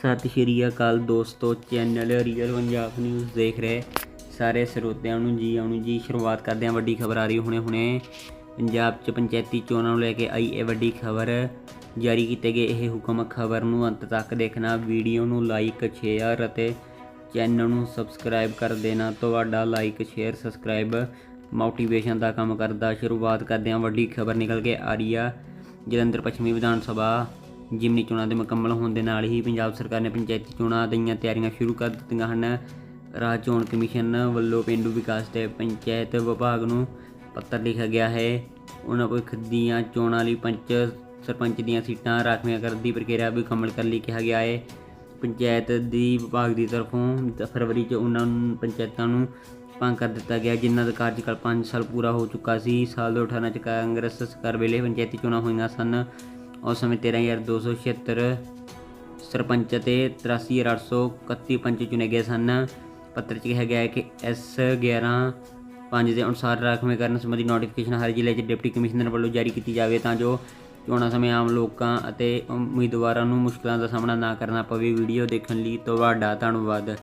ਸਤਿ ਸ਼੍ਰੀ ਅਕਾਲ ਦੋਸਤੋ channel real Punjab news ਦੇਖ ਰਹੇ ਸਾਰੇ ਸਰੋਤਿਆਂ ਨੂੰ ਜੀ ਆਉਣ ਨੂੰ ਜੀ। ਸ਼ੁਰੂਆਤ ਕਰਦੇ ਹਾਂ ਵੱਡੀ ਖਬਰ ਆ ਰਹੀ ਹੁਣੇ ਹੁਣੇ। ਪੰਜਾਬ 'ਚ ਪੰਚਾਇਤੀ ਚੋਣਾਂ ਨੂੰ ਲੈ ਕੇ ਆਈ ਇਹ ਵੱਡੀ ਖਬਰ। ਜਾਰੀ ਕੀਤੇ ਗਏ ਇਹ ਹੁਕਮ ਖਬਰ ਨੂੰ ਅੰਤ ਤੱਕ ਦੇਖਣਾ, ਵੀਡੀਓ ਨੂੰ ਲਾਈਕ ਸ਼ੇਅਰ ਅਤੇ ਚੈਨਲ ਨੂੰ ਸਬਸਕ੍ਰਾਈਬ ਕਰ ਦੇਣਾ। ਤੁਹਾਡਾ ਲਾਈਕ ਸ਼ੇਅਰ ਸਬਸਕ੍ਰਾਈਬ ਮੋਟੀਵੇਸ਼ਨ ਦਾ ਕੰਮ ਕਰਦਾ। ਸ਼ੁਰੂਆਤ ਕਰਦੇ ਹਾਂ ਵੱਡੀ ਖਬਰ ਨਿਕਲ ਕੇ ਆ ਰਹੀ ਆ। ਜਲੰਧਰ ਪੱਛਮੀ ਵਿਧਾਨ ਸਭਾ ਜਿਮਨੀ ਚੋਣਾਂ ਦੇ ਮੁਕੰਮਲ ਹੋਣ ਦੇ ਨਾਲ ਹੀ ਪੰਜਾਬ ਸਰਕਾਰ ਨੇ ਪੰਚਾਇਤੀ ਚੋਣਾਂ ਦੀਆਂ ਤਿਆਰੀਆਂ ਸ਼ੁਰੂ ਕਰ ਦਿੱਤੀਆਂ ਹਨ। ਰਾਜ ਚੋਣ ਕਮਿਸ਼ਨ ਵੱਲੋਂ ਪੇਂਡੂ ਵਿਕਾਸ ਤੇ ਪੰਚਾਇਤ ਵਿਭਾਗ ਨੂੰ ਪੱਤਰ ਲਿਖਿਆ ਗਿਆ ਹੈ। ਉਹਨਾਂ ਭਵਿੱਖ ਦੀਆਂ ਚੋਣਾਂ ਲਈ ਪੰਚ ਸਰਪੰਚ ਦੀਆਂ ਸੀਟਾਂ ਰਾਖਵੀਆਂ ਕਰਨ ਦੀ ਪ੍ਰਕਿਰਿਆ ਵੀ ਮੁਕੰਮਲ ਕਰਨ ਲਈ ਕਿਹਾ ਗਿਆ ਹੈ। ਪੰਚਾਇਤ ਦੀ ਵਿਭਾਗ ਦੀ ਤਰਫੋਂ ਫਰਵਰੀ 'ਚ ਉਹਨਾਂ ਪੰਚਾਇਤਾਂ ਨੂੰ ਭੰਗ ਕਰ ਦਿੱਤਾ ਗਿਆ, ਜਿਨ੍ਹਾਂ ਦਾ ਕਾਰਜਕਾਲ 5 ਸਾਲ ਪੂਰਾ ਹੋ ਚੁੱਕਾ ਸੀ। ਸਾਲ 2018 ਚ ਕਾਂਗਰਸ ਸਰਕਾਰ ਵੇਲੇ ਪੰਚਾਇਤੀ ਚੋਣਾਂ ਹੋਈਆਂ ਸਨ। ਉਸ ਸਮੇਂ 13276 ਸਰਪੰਚ ਅਤੇ 83831 ਪੰਚ ਚੁਣੇ ਗਏ ਸਨ। ਪੱਤਰ 'ਚ ਕਿਹਾ ਗਿਆ ਹੈ ਕਿ ਐਸ 11 5 ਦੇ ਅਨੁਸਾਰ ਰਾਖਵੇਂ ਕਰਨ ਸੰਬੰਧੀ ਨੋਟੀਫਿਕੇਸ਼ਨ ਹਰ ਜ਼ਿਲ੍ਹੇ 'ਚ ਡਿਪਟੀ ਕਮਿਸ਼ਨਰ ਵੱਲੋਂ ਜਾਰੀ ਕੀਤੀ ਜਾਵੇ ਤਾਂ ਜੋ ਚੋਣਾਂ ਸਮੇਂ ਆਮ ਲੋਕਾਂ ਅਤੇ ਉਮੀਦਵਾਰਾਂ ਨੂੰ ਮੁਸ਼ਕਲਾਂ ਦਾ ਸਾਹਮਣਾ ਨਾ ਕਰਨਾ ਪਵੇ। ਵੀਡੀਓ ਦੇਖਣ ਲਈ ਤੁਹਾਡਾ ਧੰਨਵਾਦ।